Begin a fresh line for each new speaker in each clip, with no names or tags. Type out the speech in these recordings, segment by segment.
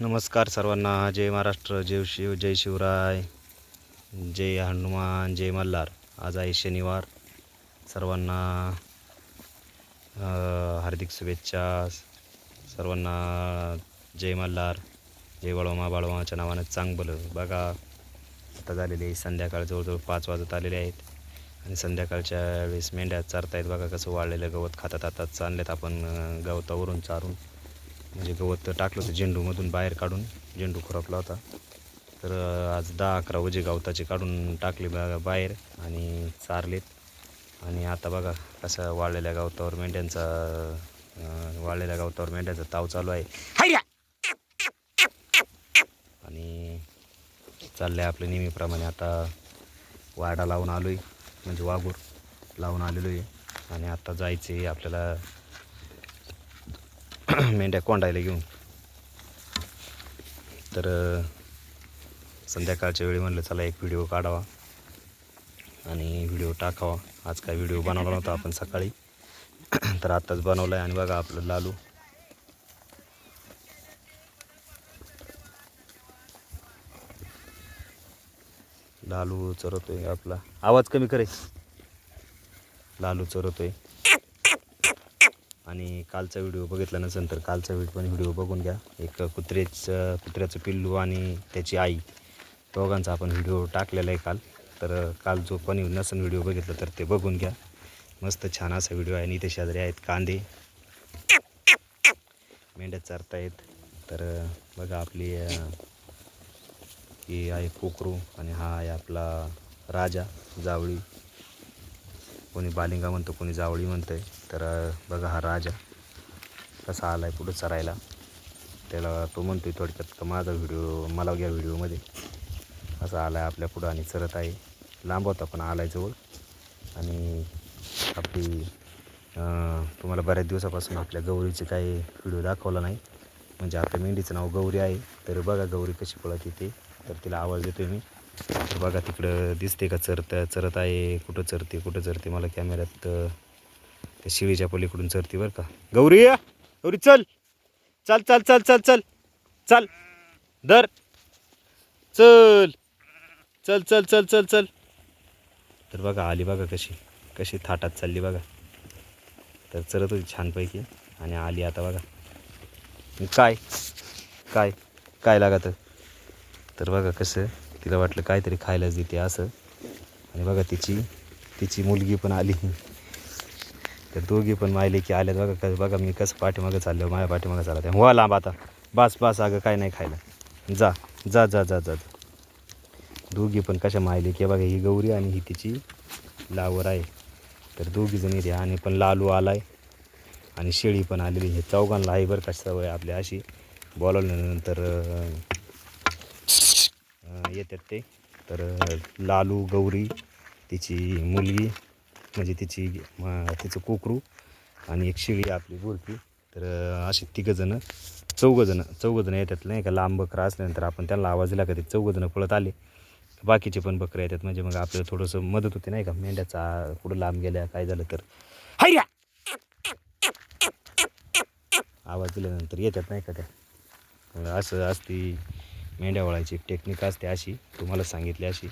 नमस्कार सर्वांना. जय महाराष्ट्र जय शिव जय शिवराय जय हनुमान जय मल्हार. आज आहे शनिवार. सर्वांना हार्दिक शुभेच्छा. सर्वांना जय मल्हार जय बाळोमा बाळोमाच्या नावानं चांगलं बघा आता झालेली आहे संध्याकाळ. जवळजवळ पाच वाजत आलेले आहेत. आणि संध्याकाळच्या वेळेस मेंढ्या चारतायत. बघा कसं वाळलेलं गवत खातात. आता चाललेत आपण गवतावरून चारून. म्हणजे गवत टाकलं होतं झेंडूमधून बाहेर काढून झेंडू खुरपला होता. तर आज दहा अकरा वजे गवताचे काढून टाकले बा बाहेर आणि चारलेत. आणि आता बघा कसं वाळलेल्या गवतावर मेंढ्यांचा वाळलेल्या गवतावर मेंढ्याचा ताव चालू आहे! आणि चाललं आहे आपलं नेहमीप्रमाणे आता वाडा लावून आलो आहे म्हणजे वाघूर लावून आलेलो आहे आणि आता जायचं आहे आपल्याला मेंढ्या कोंडायला घेऊन. तर संध्याकाळच्या वेळी म्हणलं चला एक व्हिडिओ काढावा आणि व्हिडिओ टाकावा. आज काय व्हिडिओ बनवला नव्हता आपण सकाळी. तर आत्ताच बनवला आहे आणि बघा आपलं लालू. लालू चरवतोय आपला. आवाज कमी करे. लालू चरवतोय आणि कालचा व्हिडिओ बघितला नसेल तर कालचा व्हिडिओ पण व्हिडिओ बघून घ्या. एक कुत्रेचं कुत्र्याचं पिल्लू आणि त्याची आई. दोघांचा आपण व्हिडिओ टाकलेला आहे काल. तर काल जो पण नसेल व्हिडिओ बघितला तर ते बघून घ्या. मस्त छान असा व्हिडिओ आहे. आणि इथे शेजारी आहेत कांदे. मेंढ्या चारतायत. तर बघा आपली ही आहे कोकरू आणि हा आहे आपला राजा जावळी. कोणी बालिंगा म्हणतो कोणी जावळी म्हणतं आहे तर बघा हा राजा कसा आला आहे पुढं चरायला. त्याला तो म्हणतोय थोडक्यात का माझा व्हिडिओ मला घ्या व्हिडिओमध्ये. असा आला आहे आपल्या पुढं आणि चरत आहे. लांब होता पण आला आहे जवळ. आणि आपली तुम्हाला बऱ्याच दिवसापासून आपल्या गौरीचे काही व्हिडिओ दाखवला नाही. म्हणजे आपल्या मेंढीचं नाव गौरी आहे. तर बघा गौरी कशी पळत येते. तर तिला आवाज देतोय मी. तर बघा तिकडं दिसते का चरत चरत आहे कुठं चरते कुठं चरते. मला कॅमेऱ्यात शिळीच्या पलीकडून चरते बरं का. गौरी या. गौरी चल. चल चल चल चल चल. चल. दर चल. चल चल चल चल चल. तर बघा आली बघा कशी. कशी थाटात चालली बघा. तर चरत होती छानपैकी आणि आली आता बघा. काय? काय? काय लागत? तर बघा कसं तिला वाटलं काहीतरी खायलाच देते असं. आणि बघा तिची तिची मुलगी पण आली. तर दोघी पण मायले की आल्यात. बघा कसं बघा मी कसं पाठीमागं चाललो माझ्या पाठीमागं चालत आहे हो लांब आता. बस बस अगं काय नाही खायला. जा जा जा जा जा. जा. दोघी पण कशा मायले की बघा ही गौरी आणि ही तिची लावर आहे. तर दोघी जण इथे आणि पण लालू आला आहे आणि शेळी पण आलेली हे चौघांना आहे बरं कशा सवय आपल्या अशी. बोलवल्यानंतर येतात ते. तर लालू गौरी तिची मुलगी म्हणजे तिची तिचं कोकरू आणि एक शिळी आपली बोलती तर असे अशी तिघंजणं चौघंजणं चौघंजणं येतात नाही का लांब बकरा असल्यानंतर आपण त्यांना आवाज दिला का ते चौघंजणं पळत आले. बाकीचे पण बकरे येतात म्हणजे मग आपल्याला थोडंसं मदत होते नाही का मेंढ्याचा कुठं लांब गेल्या काय झालं तर. हाय्या आवाज दिल्यानंतर येतात नाही का त्या. मग असं असती मेंढ्या वळायची एक टेक्निक असते अशी तुम्हाला सांगितली अशी.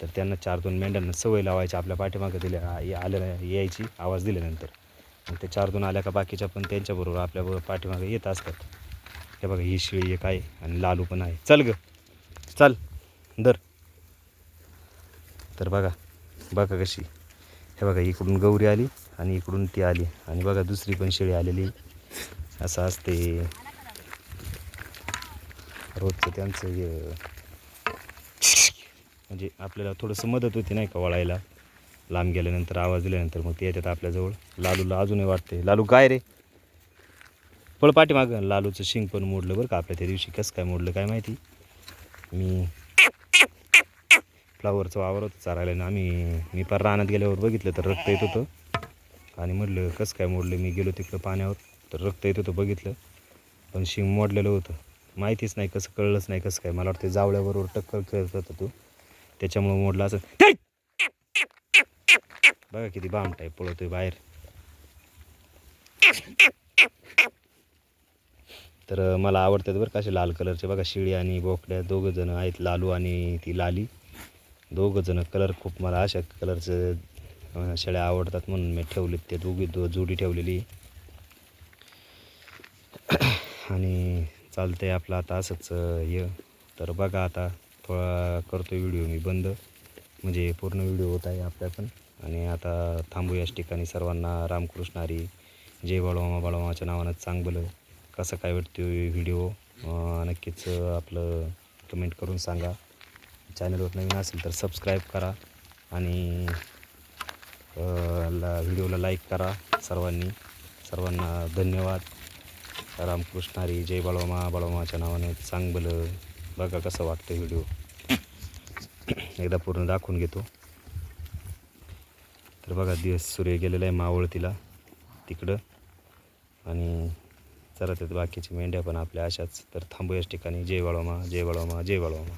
तर त्यांना चार दोन मेंढ्यांना सवय लावायची आपल्या पाठीमागं दिल्या आल्या यायची आवाज दिल्यानंतर. मग ते चार दोन आल्या का बाकीच्या पण त्यांच्याबरोबर आपल्या पाठीमागं येत असतात. हे बघा ही शिळी एक आहे आणि लालू पण आहे. चल ग. चल. दर तर बघा बघा कशी. हे बघा इकडून गौरी आली आणि इकडून ती आली. आणि बघा दुसरी पण शेळी आलेली. असं असते रोजचं त्यांचं हे म्हणजे आपल्याला थोडंसं मदत होती नाही का वळायला? लांब गेल्यानंतर आवाज दिल्यानंतर मग ते येतात आपल्याजवळ. लालूला अजूनही वाटते लालू काय रे? पळ पाठीमागं. लालूचं शिंग पण मोडलं बरं का आपल्या त्या दिवशी. कसं काय मोडलं काय माहिती? मी फ्लावरचं वावर होतं चारायला ना आम्ही मी पार रानात गेल्यावर बघितलं तर रक्त येत होतं. आणि म्हटलं कसं काय मोडलं? मी गेलो तिकडं पाण्यावर तर रक्त येत होतं बघितलं. पण शिंग मोडलेलं होतं. माहितीच नाही कसं कळलंच नाही कसं काय. मला वाटतं जावळ्याबरोबर टक्कर खेळत होता तो. त्याच्यामुळं मोडला असं. बघा किती बाम टाईप पळतोय बाहेर. तर मला आवडतात बरं का असे लाल कलरचे. बघा शिळी आणि बोकड्या दोघं जण आहेत लालू आणि ती लाली. दोघं जण कलर खूप मला अशा कलरचं शेळ्या आवडतात म्हणून मी ठेवलेत ते दोघी दो जोडी ठेवलेली. आणि चालतंय आपलं आता असंच अं, हे. तर बघा आता थोडा करतो व्हिडिओ मी बंद. म्हणजे पूर्ण व्हिडिओ होत आहे आपल्या पण. आणि आता थांबू याच ठिकाणी. सर्वांना रामकृष्ण हरी जय बाळोमा बाळोमाच्या नावानं चांगलं कसं काय वाटतो व्हिडिओ नक्कीच आपलं कमेंट करून सांगा. चॅनलवर नवीन असेल तर सबस्क्राईब करा आणि ला व्हिडिओला लाईक करा सर्वांनी. सर्वांना धन्यवाद. रामकृष्ण हरी जय बाळोमा बाळोमाच्या नावाने चांगलं बघा कसं वाटतं व्हिडिओ एकदा पूर्ण दाखवून घेतो. तर बघा दिवस सूर्य गेलेला आहे मावळतीला तिकडं. आणि चला त्यात बाकीच्या मेंढ्या पण आपल्या अशाच. तर थांबू याच ठिकाणी. जय बाळोमा जय बाळोमा जय बाळोमा